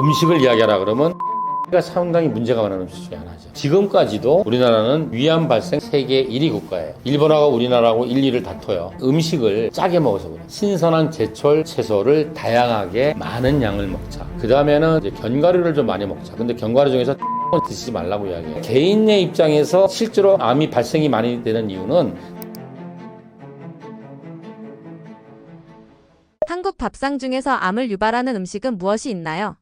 음식을 이야기하라 그러면 가 상당히 문제가 많은 음식 중에 하나죠. 지금까지도 우리나라는 위암 발생 세계 1위 국가예요. 일본하고 우리나라하고 1, 2를 다퉈요. 음식을 짜게 먹어서 그래. 신선한 제철 채소를 다양하게 많은 양을 먹자. 그 다음에는 견과류를 좀 많이 먹자. 근데 견과류 중에서 드시지 말라고 이야기해요. 개인의 입장에서 실제로 암이 발생이 많이 되는 이유는 한국 밥상 중에서 암을 유발하는 음식은 무엇이 있나요?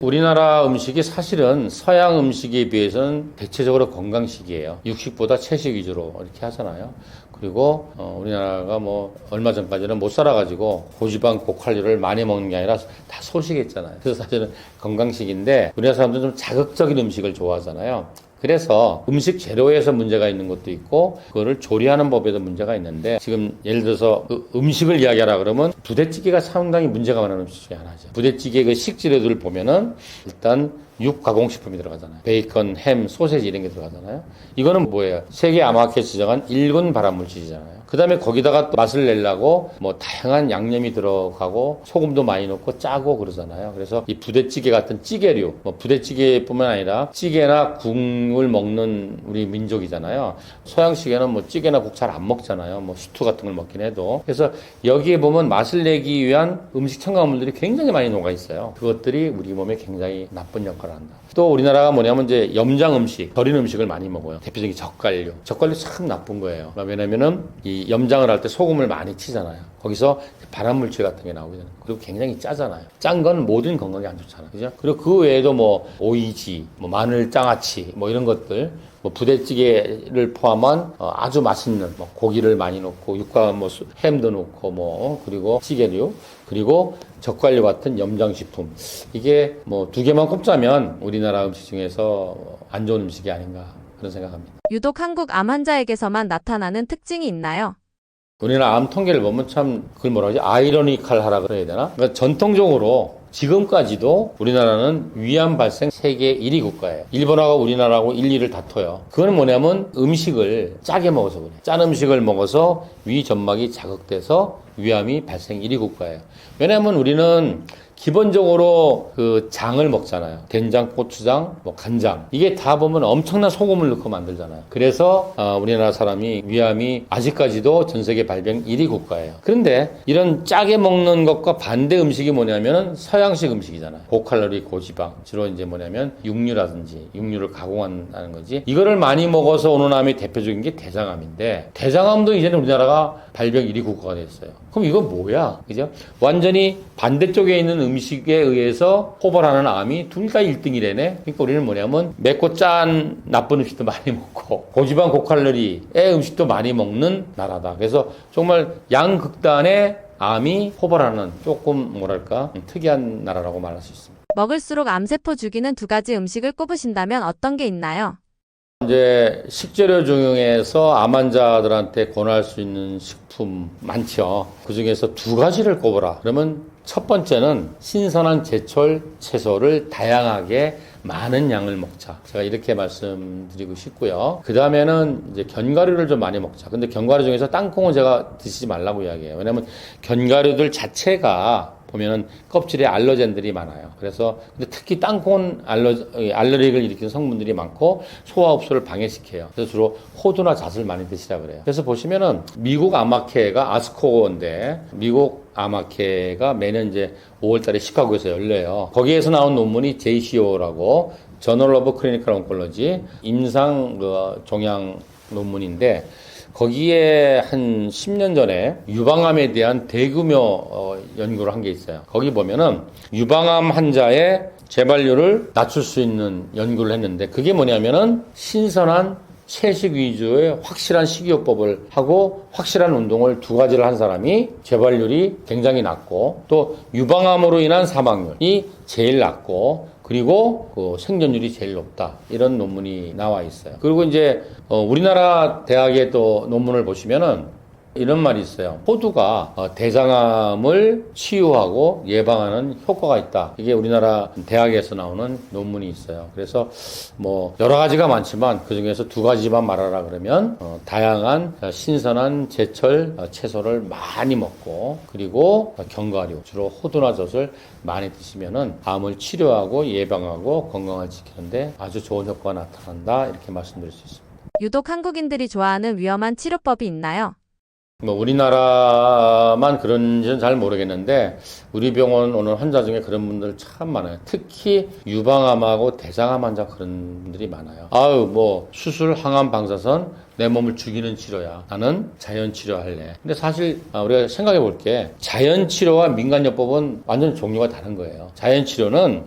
우리나라 음식이 사실은 서양 음식에 비해서는 대체적으로 건강식이에요. 육식보다 채식 위주로 이렇게 하잖아요. 그리고 어, 우리나라가 뭐 얼마 전까지는 못 살아가지고 고지방 고칼로리를 많이 먹는 게 아니라 다 소식했잖아요. 그래서 사실은 건강식인데 우리나라 사람들은 좀 자극적인 음식을 좋아하잖아요. 그래서 음식 재료에서 문제가 있는 것도 있고 그거를 조리하는 법에도 문제가 있는데 지금 예를 들어서 그 음식을 이야기하라 그러면 부대찌개가 상당히 문제가 많은 음식 중에 하나죠. 부대찌개 그 식재료들을 보면은 일단 육 가공식품이 들어가잖아요. 베이컨, 햄, 소세지 이런 게 들어가잖아요. 이거는 뭐예요? 세계 암학회 지정한 일군 발암물질이잖아요. 그 다음에 거기다가 또 맛을 내려고 뭐 다양한 양념이 들어가고 소금도 많이 넣고 짜고 그러잖아요. 그래서 이 부대찌개 같은 찌개류, 뭐 부대찌개뿐만 아니라 찌개나 국을 먹는 우리 민족이잖아요. 서양식에는 뭐 찌개나 국 잘 안 먹잖아요. 뭐 스투 같은 걸 먹긴 해도. 그래서 여기에 보면 맛을 내기 위한 음식 첨가물들이 굉장히 많이 녹아 있어요. 그것들이 우리 몸에 굉장히 나쁜 역할을 한다. 또 우리나라가 뭐냐면 이제 염장 음식, 절인 음식을 많이 먹어요. 대표적인 젓갈류. 젓갈류 참 나쁜 거예요. 왜냐면은 이 염장을 할 때 소금을 많이 치잖아요. 거기서 발암물질 같은 게 나오잖아요. 그리고 굉장히 짜잖아요. 짠 건 모든 건강에 안 좋잖아요. 그죠? 그리고 그 외에도 뭐 오이지, 뭐 마늘 장아찌, 뭐 이런 것들, 뭐 부대찌개를 포함한 어, 아주 맛있는 뭐 고기를 많이 넣고 육과 뭐 수- 햄도 넣고 뭐 그리고 찌개류 그리고 젓갈류 같은 염장식품 이게 뭐 두 개만 꼽자면 우리나라 음식 중에서 안 좋은 음식이 아닌가 그런 생각합니다. 유독 한국 암 환자에게서만 나타나는 특징이 있나요? 우리나라 암 통계를 보면 참 그걸 뭐라 하지 아이러니컬 하라 그래야 되나? 그러니까 전통적으로 지금까지도 우리나라는 위암 발생 세계 1위 국가예요. 일본하고 우리나라하고 1, 2를 다퉈요. 그건 뭐냐면 음식을 짜게 먹어서 그래. 짠 음식을 먹어서 위 점막이 자극돼서 위암이 발생 1위 국가예요. 왜냐하면 우리는 기본적으로 그 장을 먹잖아요. 된장, 고추장, 뭐 간장. 이게 다 보면 엄청난 소금을 넣고 만들잖아요. 그래서 어, 우리나라 사람이 위암이 아직까지도 전 세계 발병 1위 국가예요. 그런데 이런 짜게 먹는 것과 반대 음식이 뭐냐면은 서양식 음식이잖아요. 고칼로리, 고지방. 주로 이제 뭐냐면 육류라든지 육류를 가공한다는 거지. 이거를 많이 먹어서 오는 암의 대표적인 게 대장암인데 대장암도 이제는 우리나라가 발병 1위 국가가 됐어요. 그럼 이거 뭐야? 그죠? 완전히 반대쪽에 있는 음식에 의해서 포발하는 암이 둘 다 1등이래네. 그러니까 우리는 뭐냐면 맵고 짠 나쁜 음식도 많이 먹고 고지방 고칼로리의 음식도 많이 먹는 나라다. 그래서 정말 양극단의 암이 포발하는 조금 뭐랄까 특이한 나라라고 말할 수 있습니다. 먹을수록 암세포 죽이는 두 가지 음식을 꼽으신다면 어떤 게 있나요? 이제 식재료 중에서 암 환자들한테 권할 수 있는 식품 많죠. 그 중에서 두 가지를 꼽으라. 그러면 첫 번째는 신선한 제철 채소를 다양하게 많은 양을 먹자. 제가 이렇게 말씀드리고 싶고요. 그 다음에는 이제 견과류를 좀 많이 먹자. 근데 견과류 중에서 땅콩은 제가 드시지 말라고 이야기해요. 왜냐면 견과류들 자체가 보면은 껍질에 알러젠들이 많아요. 그래서 근데 특히 땅콩은 알러 알레르기를 일으키는 성분들이 많고 소화 흡수를 방해시켜요. 그래서 주로 호두나 잣을 많이 드시라 그래요. 그래서 보시면은 미국 암학회가 아스코어인데 미국 암학회가 매년 이제 5월달에 시카고에서 열려요. 거기에서 나온 논문이 JCO라고 저널 오브 클리니컬 온콜로지 임상 그 종양 논문인데 거기에 한 10년 전에 유방암에 대한 대규모 어, 연구를 한 게 있어요. 거기 보면은 유방암 환자의 재발률을 낮출 수 있는 연구를 했는데 그게 뭐냐면은 신선한 채식 위주의 확실한 식이요법을 하고 확실한 운동을 두 가지를 한 사람이 재발률이 굉장히 낮고 또 유방암으로 인한 사망률이 제일 낮고 그리고 그 생존율이 제일 높다 이런 논문이 나와 있어요. 그리고 이제 어, 우리나라 대학의 또 논문을 보시면은 이런 말이 있어요. 호두가 어, 대장암을 치유하고 예방하는 효과가 있다. 이게 우리나라 대학에서 나오는 논문이 있어요. 그래서 뭐 여러 가지가 많지만 그 중에서 두 가지만 말하라 그러면 어, 다양한 어, 신선한 제철 어, 채소를 많이 먹고 그리고 어, 견과류 주로 호두나 젖을 많이 드시면은 암을 치료하고 예방하고 건강을 지키는데 아주 좋은 효과가 나타난다 이렇게 말씀드릴 수 있습니다. 유독 한국인들이 좋아하는 위험한 치료법이 있나요? 뭐 우리나라만 그런지는 잘 모르겠는데 우리 병원 오는 환자 중에 그런 분들 참 많아요. 특히 유방암하고 대장암 환자 그런 분들이 많아요. 아유 뭐 수술 항암 방사선 내 몸을 죽이는 치료야. 나는 자연 치료할래. 근데 사실 아, 우리가 생각해 볼 게 자연 치료와 민간 요법은 완전 종류가 다른 거예요. 자연 치료는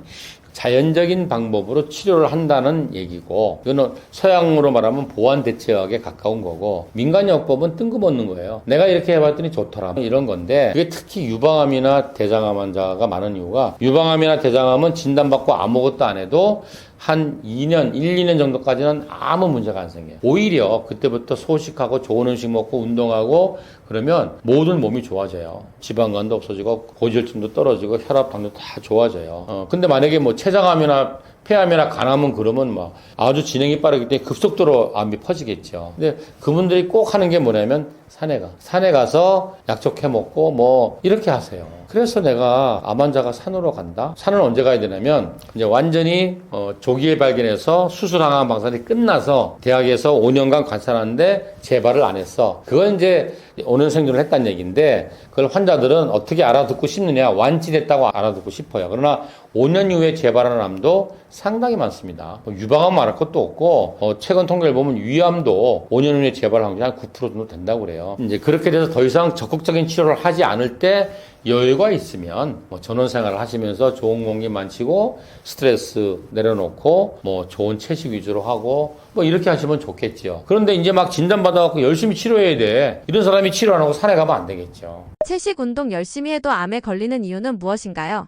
자연적인 방법으로 치료를 한다는 얘기고 이거는 서양으로 말하면 보완 대체학에 가까운 거고 민간요법은 뜬금없는 거예요. 내가 이렇게 해봤더니 좋더라 이런 건데 이게 특히 유방암이나 대장암 환자가 많은 이유가 유방암이나 대장암은 진단받고 아무것도 안 해도 한 2년, 1, 2년 정도까지는 아무 문제가 안 생겨요. 오히려 그때부터 소식하고 좋은 음식 먹고 운동하고 그러면 모든 몸이 좋아져요. 지방간도 없어지고 고지혈증도 떨어지고 혈압당도 다 좋아져요. 어, 근데 만약에 뭐 췌장암이나 폐암이나 간암은 그러면 뭐 아주 진행이 빠르기 때문에 급속도로 암이 퍼지겠죠. 근데 그분들이 꼭 하는 게 뭐냐면 산에 가. 산에 가서 약촉해 먹고 뭐 이렇게 하세요. 그래서 내가 암 환자가 산으로 간다? 산을 언제 가야 되냐면 이제 완전히 어, 조기에 발견해서 수술 항암 방사선이 끝나서 대학에서 5년간 관찰하는데 재발을 안 했어. 그건 이제 오는 생존을 했다는 얘기인데 그걸 환자들은 어떻게 알아듣고 싶느냐 완치됐다고 알아듣고 싶어요. 그러나 5년 이후에 재발하는 암도 상당히 많습니다. 뭐 유방암 말할 것도 없고 어, 최근 통계를 보면 위암도 5년 후에 재발 확률이 한9% 정도 된다고 그래요. 이제 그렇게 돼서 더 이상 적극적인 치료를 하지 않을 때 여유가 있으면 뭐 전원 생활을 하시면서 좋은 공기 만치고 스트레스 내려놓고 뭐 좋은 채식 위주로 하고 뭐 이렇게 하시면 좋겠죠. 그런데 이제 막 진단 받아갖고 열심히 치료해야 돼. 이런 사람이 치료 안 하고 산에 가면 안 되겠죠. 채식 운동 열심히 해도 암에 걸리는 이유는 무엇인가요?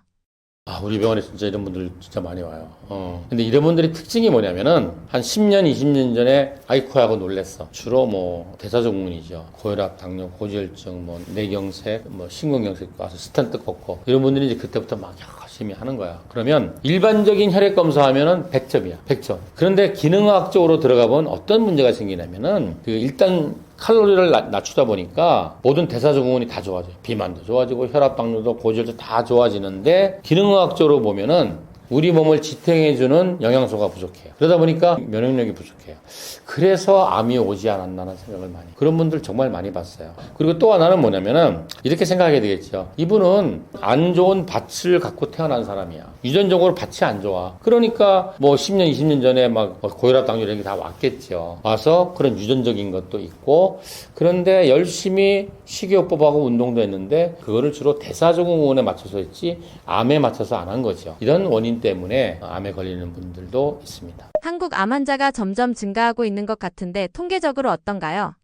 아, 우리 병원에 진짜 이런 분들 진짜 많이 와요. 어. 근데 이런 분들이 특징이 뭐냐면은 한 10년, 20년 전에 아이코하고 놀랬어. 주로 뭐 대사증후군이죠. 고혈압, 당뇨, 고지혈증, 뭐 뇌경색, 뭐 심근경색 와서 스탠트 꺾고 이런 분들이 이제 그때부터 막 열심히 하는 거야. 그러면 일반적인 혈액 검사하면은 100점이야. 100점. 그런데 기능학적으로 들어가 보면 어떤 문제가 생기냐면은 그 일단 칼로리를 낮- 낮추다 보니까 모든 대사증후군이 다 좋아져요. 비만도 좋아지고 혈압 당뇨도 고지혈증 다 좋아지는데 기능학적으로 보면은 우리 몸을 지탱해주는 영양소가 부족해요. 그러다 보니까 면역력이 부족해요. 그래서 암이 오지 않았나는 생각을 많이. 그런 분들 정말 많이 봤어요. 그리고 또 하나는 뭐냐면은 이렇게 생각하게 되겠죠. 이분은 안 좋은 밭을 갖고 태어난 사람이야. 유전적으로 밭이 안 좋아. 그러니까 뭐 10년, 20년 전에 막 고혈압, 당뇨 이런 게 다 왔겠죠. 와서 그런 유전적인 것도 있고 그런데 열심히 식이요법하고 운동도 했는데 그거를 주로 대사증후군에 맞춰서 했지 암에 맞춰서 안 한 거죠. 이런 원인 때문에 암에 걸리는 분들도 있습니다. 한국 암 환자가 점점 증가하고 있는 것 같은데 통계적으로 어떤가요?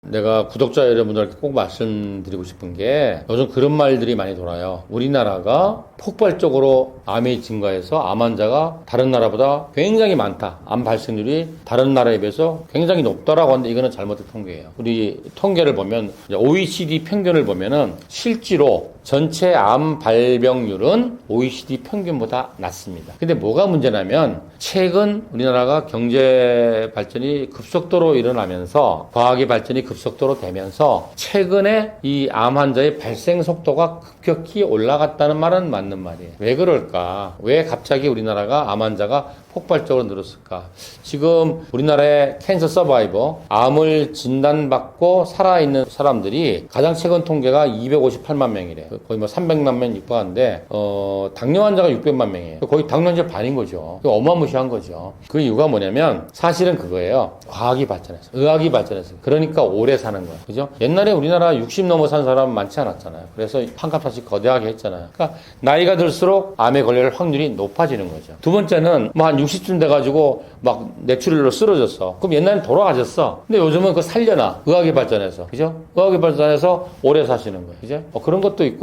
내가 구독자 여러분들께 꼭 말씀드리고 싶은 게 요즘 그런 말들이 많이 돌아요. 우리나라가 폭발적으로 암이 증가해서 암 환자가 다른 나라보다 굉장히 많다. 암 발생률이 다른 나라에 비해서 굉장히 높다라고 하는데 이거는 잘못된 통계예요. 우리 통계를 보면 OECD 평균을 보면은 실제로 전체 암 발병률은 OECD 평균보다 낮습니다. 근데 뭐가 문제냐면 최근 우리나라가 경제 발전이 급속도로 일어나면서 과학의 발전이 급속도로 되면서 최근에 이 암 환자의 발생 속도가 급격히 올라갔다는 말은 맞는 말이에요. 왜 그럴까? 왜 갑자기 우리나라가 암 환자가 폭발적으로 늘었을까? 지금 우리나라의 캔서 서바이버, 암을 진단받고 살아있는 사람들이 가장 최근 통계가 258만 명이래. 거의 뭐 300만 명 육박하는데, 어, 당뇨 환자가 600만 명이에요. 거의 당뇨 환자 반인 거죠. 어마무시한 거죠. 그 이유가 뭐냐면, 사실은 그거예요. 과학이 발전해서, 의학이 발전해서. 그러니까 오래 사는 거예요. 그죠? 옛날에 우리나라 60 넘어 산 사람 많지 않았잖아요. 그래서 한값하씩 거대하게 했잖아요. 그러니까 나이가 들수록 암에 걸릴 확률이 높아지는 거죠. 두 번째는 뭐 한 60쯤 돼가지고 막 뇌출혈로 쓰러졌어. 그럼 옛날엔 돌아가셨어. 근데 요즘은 그거 살려놔. 의학이 발전해서. 그죠? 의학이 발전해서 오래 사시는 거예요. 그죠? 뭐 그런 것도 있고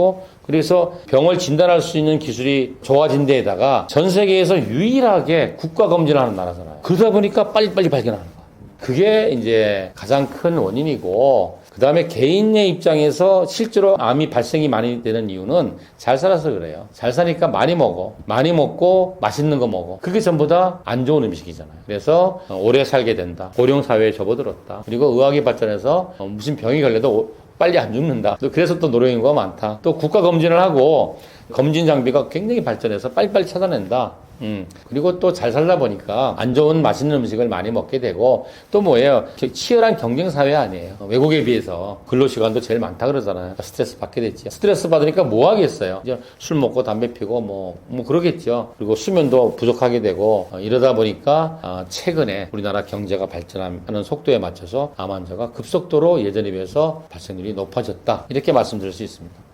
그래서 병을 진단할 수 있는 기술이 좋아진 데에다가 전 세계에서 유일하게 국가 검진을 하는 나라잖아요. 그러다 보니까 빨리빨리 발견하는 거예요. 그게 이제 가장 큰 원인이고 그 다음에 개인의 입장에서 실제로 암이 발생이 많이 되는 이유는 잘 살아서 그래요. 잘 사니까 많이 먹어. 많이 먹고 맛있는 거 먹어. 그게 전부 다 안 좋은 음식이잖아요. 그래서 어, 오래 살게 된다. 고령 사회에 접어들었다. 그리고 의학이 발전해서 어, 무슨 병이 걸려도 오- 빨리 안 죽는다. 또 그래서 또 노령 인구가 많다. 또 국가 검진을 하고 검진 장비가 굉장히 발전해서 빨리빨리 찾아낸다. 음. 그리고 또 잘 살다 보니까 안 좋은 맛있는 음식을 많이 먹게 되고 또 뭐예요? 치열한 경쟁 사회 아니에요. 외국에 비해서 근로 시간도 제일 많다 그러잖아요. 스트레스 받게 됐지. 스트레스 받으니까 뭐 하겠어요? 이제 술 먹고 담배 피고 뭐, 뭐 그러겠죠. 그리고 수면도 부족하게 되고 어, 이러다 보니까 아, 최근에 우리나라 경제가 발전하는 속도에 맞춰서 암 환자가 급속도로 예전에 비해서 발생률이 높아졌다. 이렇게 말씀드릴 수 있습니다.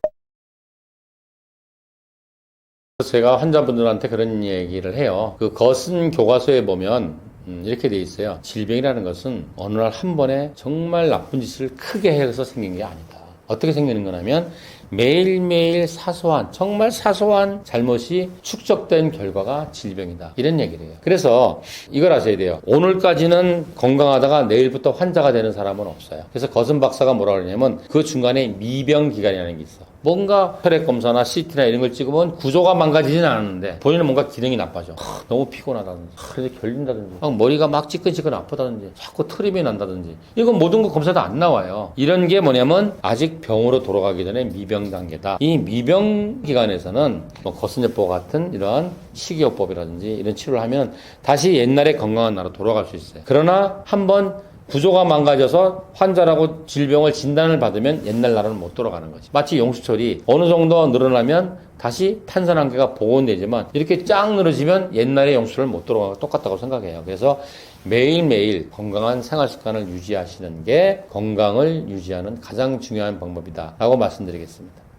제가 환자분들한테 그런 얘기를 해요. 그 거슨 교과서에 보면 음, 이렇게 돼 있어요. 질병이라는 것은 어느 날 한 번에 정말 나쁜 짓을 크게 해서 생긴 게 아니다. 어떻게 생기는 거냐면 매일매일 사소한 정말 사소한 잘못이 축적된 결과가 질병이다. 이런 얘기를 해요. 그래서 이걸 아셔야 돼요. 오늘까지는 건강하다가 내일부터 환자가 되는 사람은 없어요. 그래서 거슨 박사가 뭐라 그러냐면 그 중간에 미병 기간이라는 게 있어. 뭔가 혈액 검사나 CT나 이런 걸 찍으면 구조가 망가지진 않았는데 본인은 뭔가 기능이 나빠져. 하, 너무 피곤하다든지, 하, 그래서 결린다든지, 막 머리가 막 찌끈찌끈 아프다든지, 자꾸 트림이 난다든지. 이건 모든 거 검사도 안 나와요. 이런 게 뭐냐면 아직 병으로 돌아가기 전에 미병 단계다. 이 미병 기간에서는 뭐 거스제법 같은 이러한 식이요법이라든지 이런 치료를 하면 다시 옛날의 건강한 나로 돌아갈 수 있어요. 그러나 한번 구조가 망가져서 환자라고 질병을 진단을 받으면 옛날 나라는 못 돌아가는 거지. 마치 용수철이 어느 정도 늘어나면 다시 탄산 한계가 복원되지만 이렇게 쫙 늘어지면 옛날의 용수철을 못 돌아가고 똑같다고 생각해요. 그래서 매일매일 건강한 생활 습관을 유지하시는 게 건강을 유지하는 가장 중요한 방법이다. 라고 말씀드리겠습니다.